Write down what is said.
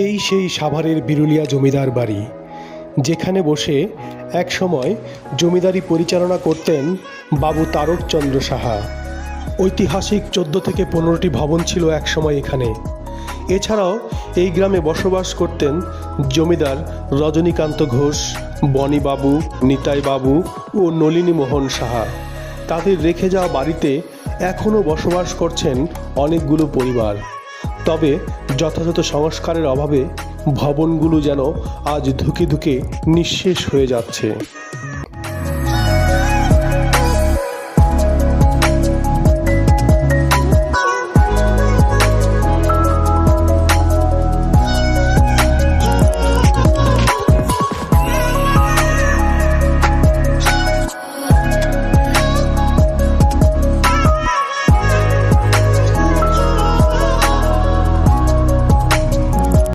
এই সেই সাভারের বিরুলিয়া জমিদার বাড়ি, যেখানে বসে এক সময় জমিদারি পরিচালনা করতেন বাবু তারকচন্দ্র সাহা। ঐতিহাসিক চোদ্দ থেকে পনেরোটি ভবন ছিল একসময় এখানে। এছাড়াও এই গ্রামে বসবাস করতেন জমিদার রজনীকান্ত ঘোষ বনিবাবু নিতাই বাবু ও নলিনী মোহন সাহা। তাদের রেখে যাওয়া বাড়িতে এখনও বসবাস করছেন অনেকগুলো পরিবার। তবে যথাযথ সংস্কারের অভাবে ভবনগুলো যেন আজ ধুকে ধুকে নিঃশেষ হয়ে যাচ্ছে।